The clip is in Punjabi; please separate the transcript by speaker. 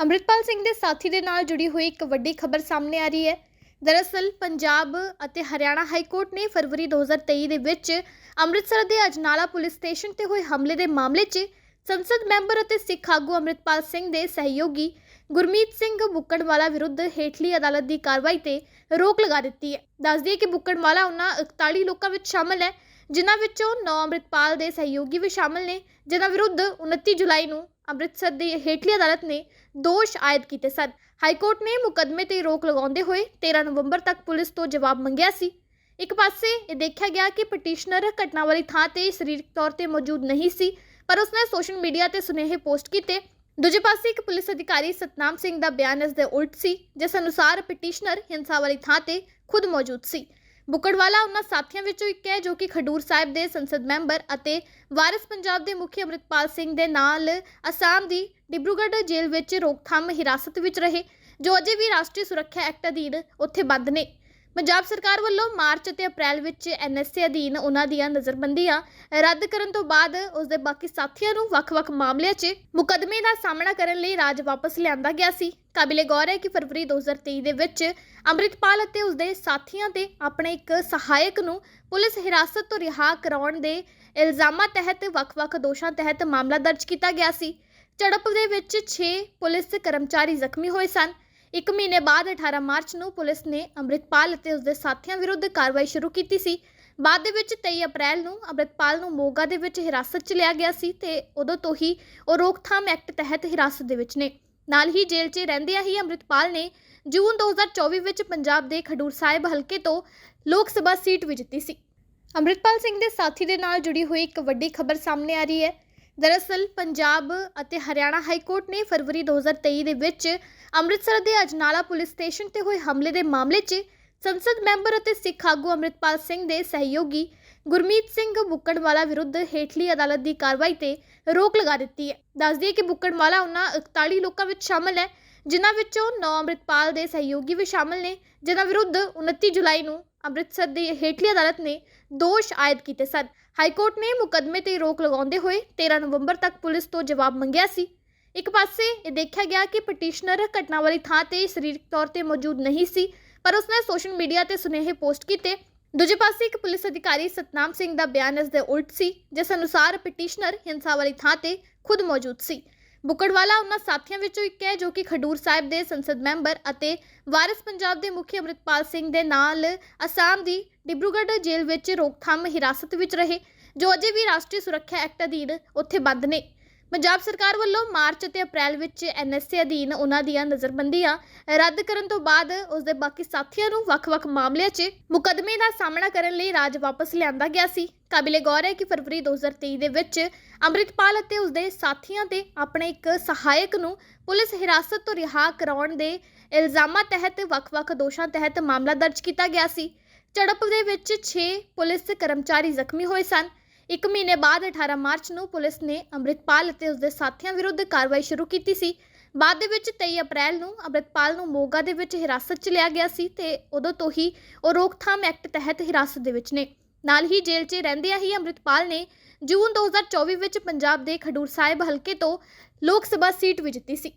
Speaker 1: ਅੰਮ੍ਰਿਤਪਾਲ ਸਿੰਘ ਦੇ ਸਾਥੀ ਦੇ ਨਾਲ ਜੁੜੀ ਹੋਈ ਇੱਕ ਵੱਡੀ ਖਬਰ ਸਾਹਮਣੇ ਆ ਰਹੀ ਹੈ। ਦਰਅਸਲ, ਪੰਜਾਬ ਅਤੇ ਹਰਿਆਣਾ ਹਾਈ ਕੋਰਟ ਨੇ ਫਰਵਰੀ 2023 ਦੇ ਵਿੱਚ ਅੰਮ੍ਰਿਤਸਰ ਦੇ ਅਜਨਾਲਾ ਪੁਲਿਸ ਸਟੇਸ਼ਨ ਤੇ ਹੋਏ ਹਮਲੇ ਦੇ ਮਾਮਲੇ 'ਚ ਸੰਸਦ ਮੈਂਬਰ ਅਤੇ ਸਿੱਖ ਆਗੂ ਅੰਮ੍ਰਿਤਪਾਲ ਸਿੰਘ ਦੇ ਸਹਿਯੋਗੀ ਗੁਰਮੀਤ ਸਿੰਘ ਬੁੱਕਣਵਾਲਾ ਵਿਰੁੱਧ ਹੇਠਲੀ ਅਦਾਲਤ ਦੀ ਕਾਰਵਾਈ ਤੇ ਰੋਕ ਲਗਾ ਦਿੱਤੀ ਹੈ। ਦੱਸ ਦਈਏ ਕਿ ਬੁੱਕਣਵਾਲਾ ਉਹਨਾਂ 41 ਲੋਕਾਂ ਵਿੱਚ ਸ਼ਾਮਲ ਹੈ, ਜਿਨ੍ਹਾਂ ਵਿੱਚੋਂ 9 ਅੰਮ੍ਰਿਤਪਾਲ ਦੇ ਸਹਿਯੋਗੀ ਵੀ ਸ਼ਾਮਲ ਨੇ, ਜਿਨ੍ਹਾਂ ਵਿਰੁੱਧ 29 ਜੁਲਾਈ ਨੂੰ ਅੰਮ੍ਰਿਤਸਰ ਦੀ ਹੇਠਲੀ ਅਦਾਲਤ ਨੇ ਦੋਸ਼ ਆਇਦ ਕੀਤੇ ਸਨ। ਹਾਈ ਕੋਰਟ ਨੇ ਮੁਕੱਦਮੇ ਤੇ ਰੋਕ ਲਗਾਉਂਦੇ ਹੋਏ 13 ਨਵੰਬਰ ਤੱਕ ਪੁਲਿਸ ਤੋਂ ਜਵਾਬ ਮੰਗਿਆ ਸੀ। ਇੱਕ ਪਾਸੇ ਇਹ ਦੇਖਿਆ ਗਿਆ ਕਿ ਪਟੀਸ਼ਨਰ ਘਟਨਾ ਵਾਲੀ ਥਾਂ ਤੇ ਸਰੀਰਕ ਤੌਰ ਤੇ ਮੌਜੂਦ ਨਹੀਂ ਸੀ, ਪਰ ਉਸਨੇ ਸੋਸ਼ਲ ਮੀਡੀਆ ਤੇ ਸੁਨੇਹੇ ਪੋਸਟ ਕੀਤੇ। ਦੂਜੇ ਪਾਸੇ ਇੱਕ ਪੁਲਿਸ ਅਧਿਕਾਰੀ ਸਤਨਾਮ ਸਿੰਘ ਦਾ ਬਿਆਨ ਇਸ ਦੇ ਉਲਟ ਸੀ, ਜਿਸ ਅਨੁਸਾਰ ਪਟੀਸ਼ਨਰ ਹਿੰਸਾ ਵਾਲੀ ਥਾਂ ਤੇ ਖੁਦ ਮੌਜੂਦ ਸੀ। ਬੁੱਕੜਵਾਲਾ ਉਹਨਾਂ ਸਾਥੀਆਂ ਵਿੱਚੋਂ ਇੱਕ ਹੈ ਜੋ ਕਿ ਖਡੂਰ ਸਾਹਿਬ ਦੇ ਸੰਸਦ ਮੈਂਬਰ ਅਤੇ ਵਾਰਿਸ ਪੰਜਾਬ ਦੇ ਮੁਖੀ ਅੰਮ੍ਰਿਤਪਾਲ ਸਿੰਘ ਦੇ ਨਾਲ ਅਸਾਮ ਦੀ ਡਿਬਰੂਗੜ੍ਹ ਜੇਲ੍ਹ ਵਿੱਚ ਰੋਕਥਾਮ ਹਿਰਾਸਤ ਵਿੱਚ ਰਹੇ, ਜੋ ਅਜੇ ਵੀ ਰਾਸ਼ਟਰੀ ਸੁਰੱਖਿਆ ਐਕਟ ਅਧੀਨ ਉੱਥੇ ਬੰਦ ਨੇ। ਪੰਜਾਬ ਸਰਕਾਰ ਵੱਲੋਂ ਮਾਰਚ ਅਤੇ ਅਪ੍ਰੈਲ ਵਿੱਚ ਐਨਐਸਏ ਅਧੀਨ ਉਹਨਾਂ ਦੀਆਂ ਨਜ਼ਰਬੰਦੀਆਂ ਰੱਦ ਕਰਨ ਤੋਂ ਬਾਅਦ ਉਸ ਦੇ ਬਾਕੀ ਸਾਥੀਆਂ ਨੂੰ ਵੱਖ-ਵੱਖ ਮਾਮਲਿਆਂ 'ਚ ਮੁਕੱਦਮੇ ਦਾ ਸਾਹਮਣਾ ਕਰਨ ਲਈ ਰਾਜ ਵਾਪਸ ਲਿਆਂਦਾ ਗਿਆ ਸੀ। ਕਾਬਿਲੇ ਗੌਰ ਹੈ ਕਿ ਫਰਵਰੀ 2023 ਦੇ ਵਿੱਚ ਅੰਮ੍ਰਿਤਪਾਲ ਅਤੇ ਉਸ ਦੇ ਸਾਥੀਆਂ ਤੇ ਆਪਣੇ ਇੱਕ ਸਹਾਇਕ ਨੂੰ ਪੁਲਿਸ ਹਿਰਾਸਤ ਤੋਂ ਰਿਹਾ ਕਰਾਉਣ ਦੇ ਇਲਜ਼ਾਮਾਂ ਤਹਿਤ ਵੱਖ-ਵੱਖ ਦੋਸ਼ਾਂ ਤਹਿਤ ਮਾਮਲਾ ਦਰਜ ਕੀਤਾ ਗਿਆ ਸੀ। ਝੜਪ ਦੇ ਵਿੱਚ 6 ਪੁਲਿਸ ਕਰਮਚਾਰੀ ਜ਼ਖਮੀ ਹੋਏ ਸਨ। ਇੱਕ ਮਹੀਨੇ ਬਾਅਦ 18 ਮਾਰਚ ਨੂੰ ਪੁਲਿਸ ਨੇ ਅੰਮ੍ਰਿਤਪਾਲ ਅਤੇ ਉਸਦੇ ਸਾਥੀਆਂ ਵਿਰੁੱਧ ਕਾਰਵਾਈ ਸ਼ੁਰੂ ਕੀਤੀ ਸੀ। ਬਾਅਦ ਦੇ ਵਿੱਚ 23 ਅਪ੍ਰੈਲ ਨੂੰ ਅੰਮ੍ਰਿਤਪਾਲ ਨੂੰ ਮੋਗਾ ਦੇ ਵਿੱਚ ਹਿਰਾਸਤ 'ਚ ਲਿਆ ਗਿਆ ਸੀ ਤੇ ਉਦੋਂ ਤੋਂ ਹੀ ਉਹ ਰੋਕਥਾਮ ਐਕਟ ਤਹਿਤ ਹਿਰਾਸਤ ਦੇ ਵਿੱਚ ਨੇ। ਨਾਲ ਹੀ ਜੇਲ੍ਹ 'ਚ ਰਹਿੰਦਿਆਂ ਹੀ ਅੰਮ੍ਰਿਤਪਾਲ ਨੇ ਜੂਨ 2024 ਵਿੱਚ ਪੰਜਾਬ ਦੇ ਖਡੂਰ ਸਾਹਿਬ ਹਲਕੇ ਤੋਂ ਲੋਕ ਸਭਾ ਸੀਟ ਵੀ ਜਿੱਤੀ ਸੀ। ਅੰਮ੍ਰਿਤਪਾਲ ਸਿੰਘ ਦੇ ਸਾਥੀ ਦੇ ਨਾਲ ਜੁੜੀ ਹੋਈ ਇੱਕ ਵੱਡੀ ਖਬਰ ਸਾਹਮਣੇ ਆ ਰਹੀ ਹੈ। ਦਰਅਸਲ, ਪੰਜਾਬ ਅਤੇ ਹਰਿਆਣਾ ਹਾਈ ਕੋਰਟ ਨੇ ਫਰਵਰੀ 2023 ਦੇ ਵਿੱਚ ਅੰਮ੍ਰਿਤਸਰ ਦੇ ਅਜਨਾਲਾ ਪੁਲਿਸ ਸਟੇਸ਼ਨ ਤੇ ਹੋਏ ਹਮਲੇ ਦੇ ਮਾਮਲੇ 'ਚ ਸੰਸਦ ਮੈਂਬਰ ਅਤੇ ਸਿੱਖ ਆਗੂ ਅੰਮ੍ਰਿਤਪਾਲ ਸਿੰਘ ਦੇ ਸਹਿਯੋਗੀ ਗੁਰਮੀਤ ਸਿੰਘ ਬੁੱਕੜਵਾਲਾ ਵਿਰੁੱਧ ਹੇਠਲੀ ਅਦਾਲਤ ਦੀ ਕਾਰਵਾਈ ਤੇ ਰੋਕ ਲਗਾ ਦਿੱਤੀ ਹੈ। ਦੱਸ ਦਈਏ ਕਿ ਬੁੱਕੜਵਾਲਾ ਉਹਨਾਂ 41 ਲੋਕਾਂ ਵਿੱਚ ਸ਼ਾਮਲ ਹੈ, ਜਿਨ੍ਹਾਂ ਵਿੱਚੋਂ 9 ਅੰਮ੍ਰਿਤਪਾਲ ਦੇ ਸਹਿਯੋਗੀ ਵੀ ਸ਼ਾਮਲ ਨੇ, ਜਿਨ੍ਹਾਂ ਵਿਰੁੱਧ 29 ਜੁਲਾਈ ਨੂੰ ਅੰਮ੍ਰਿਤਸਰ ਦੀ ਹੇਠਲੀ ਅਦਾਲਤ ਨੇ ਦੋਸ਼ ਆਇਦ ਕੀਤੇ ਸਨ। ਹਾਈ ਕੋਰਟ ਨੇ ਮੁਕੱਦਮੇ ਤੇ ਰੋਕ ਲਗਾਉਂਦੇ ਹੋਏ 13 ਨਵੰਬਰ ਤੱਕ ਪੁਲਿਸ ਤੋਂ ਜਵਾਬ ਮੰਗਿਆ ਸੀ। ਇੱਕ ਪਾਸੇ ਇਹ ਦੇਖਿਆ ਗਿਆ ਕਿ ਪਟੀਸ਼ਨਰ ਘਟਨਾ ਵਾਲੀ ਥਾਂ ਤੇ ਸਰੀਰਕ ਤੌਰ ਤੇ ਮੌਜੂਦ ਨਹੀਂ ਸੀ, ਪਰ ਉਸਨੇ ਸੋਸ਼ਲ ਮੀਡੀਆ ਤੇ ਸੁਨੇਹੇ ਪੋਸਟ ਕੀਤੇ। ਦੂਜੇ ਪਾਸੇ ਇੱਕ ਪੁਲਿਸ ਅਧਿਕਾਰੀ ਸਤਨਾਮ ਸਿੰਘ ਦਾ ਬਿਆਨ ਇਸ ਦੇ ਉਲਟ ਸੀ, ਜਿਸ ਅਨੁਸਾਰ ਪਟੀਸ਼ਨਰ ਹਿੰਸਾ ਵਾਲੀ ਥਾਂ ਤੇ ਖੁਦ ਮੌਜੂਦ ਸੀ। ਬੁੱਕੜਵਾਲਾ ਉਹਨਾਂ ਸਾਥੀਆਂ ਵਿੱਚੋਂ ਇੱਕ ਹੈ ਜੋ ਕਿ ਖਡੂਰ ਸਾਹਿਬ ਦੇ ਸੰਸਦ ਮੈਂਬਰ ਅਤੇ ਵਾਰਿਸ ਪੰਜਾਬ ਦੇ ਮੁਖੀ ਅੰਮ੍ਰਿਤਪਾਲ ਸਿੰਘ ਦੇ ਨਾਲ ਅਸਾਮ ਦੀ ਡਿਬਰੂਗੜ੍ਹ ਜੇਲ੍ਹ ਵਿੱਚ ਰੋਕਥਾਮ ਹਿਰਾਸਤ ਵਿੱਚ ਰਹੇ, ਜੋ ਅਜੇ ਵੀ ਰਾਸ਼ਟਰੀ ਸੁਰੱਖਿਆ ਐਕਟ ਅਧੀਨ ਉੱਥੇ ਬੰਦ ਨੇ। ਪੰਜਾਬ ਸਰਕਾਰ ਵੱਲੋਂ ਮਾਰਚ ਅਤੇ ਅਪ੍ਰੈਲ ਵਿੱਚ ਐਨਐਸਏ ਅਧੀਨ ਉਹਨਾਂ ਦੀਆਂ ਨਜ਼ਰਬੰਦੀਆਂ ਰੱਦ ਕਰਨ ਤੋਂ ਬਾਅਦ ਉਸ ਦੇ ਬਾਕੀ ਸਾਥੀਆਂ ਨੂੰ ਵੱਖ-ਵੱਖ ਮਾਮਲਿਆਂ 'ਚ ਮੁਕੱਦਮੇ ਦਾ ਸਾਹਮਣਾ ਕਰਨ ਲਈ ਰਾਜ ਵਾਪਸ ਲਿਆਂਦਾ ਗਿਆ ਸੀ। ਕਾਬਿਲੇ ਗੌਰ ਹੈ ਕਿ ਫਰਵਰੀ 2023 ਦੇ ਵਿੱਚ ਅੰਮ੍ਰਿਤਪਾਲ ਅਤੇ ਉਸ ਦੇ ਸਾਥੀਆਂ ਤੇ ਆਪਣੇ ਇੱਕ ਸਹਾਇਕ ਨੂੰ ਪੁਲਿਸ ਹਿਰਾਸਤ ਤੋਂ ਰਿਹਾ ਕਰਾਉਣ ਦੇ ਇਲਜ਼ਾਮਾਂ ਤਹਿਤ ਵੱਖ-ਵੱਖ ਦੋਸ਼ਾਂ ਤਹਿਤ ਮਾਮਲਾ ਦਰਜ ਕੀਤਾ ਗਿਆ ਸੀ। ਝੜਪ ਦੇ ਵਿੱਚ 6 ਪੁਲਿਸ ਕਰਮਚਾਰੀ ਜ਼ਖਮੀ ਹੋਏ ਸਨ। ਇੱਕ ਮਹੀਨੇ ਬਾਅਦ 18 ਮਾਰਚ ਨੂੰ ਪੁਲਿਸ ਨੇ ਅੰਮ੍ਰਿਤਪਾਲ ਅਤੇ ਉਸਦੇ ਸਾਥੀਆਂ ਵਿਰੁੱਧ ਕਾਰਵਾਈ ਸ਼ੁਰੂ ਕੀਤੀ ਸੀ। ਬਾਅਦ ਦੇ ਵਿੱਚ 23 ਅਪ੍ਰੈਲ ਨੂੰ ਅੰਮ੍ਰਿਤਪਾਲ ਨੂੰ ਮੋਗਾ ਦੇ ਵਿੱਚ ਹਿਰਾਸਤ 'ਚ ਲਿਆ ਗਿਆ ਸੀ ਤੇ ਉਦੋਂ ਤੋਂ ਹੀ ਉਹ ਰੋਕਥਾਮ ਐਕਟ ਤਹਿਤ ਹਿਰਾਸਤ ਦੇ ਵਿੱਚ ਨੇ। ਨਾਲ ਹੀ ਜੇਲ੍ਹ 'ਚ ਰਹਿੰਦਿਆਂ ਹੀ ਅੰਮ੍ਰਿਤਪਾਲ ਨੇ ਜੂਨ 2024 ਵਿੱਚ ਪੰਜਾਬ ਦੇ ਖਡੂਰ ਸਾਹਿਬ ਹਲਕੇ ਤੋਂ ਲੋਕ ਸਭਾ ਸੀਟ ਵੀ ਜਿੱਤੀ ਸੀ।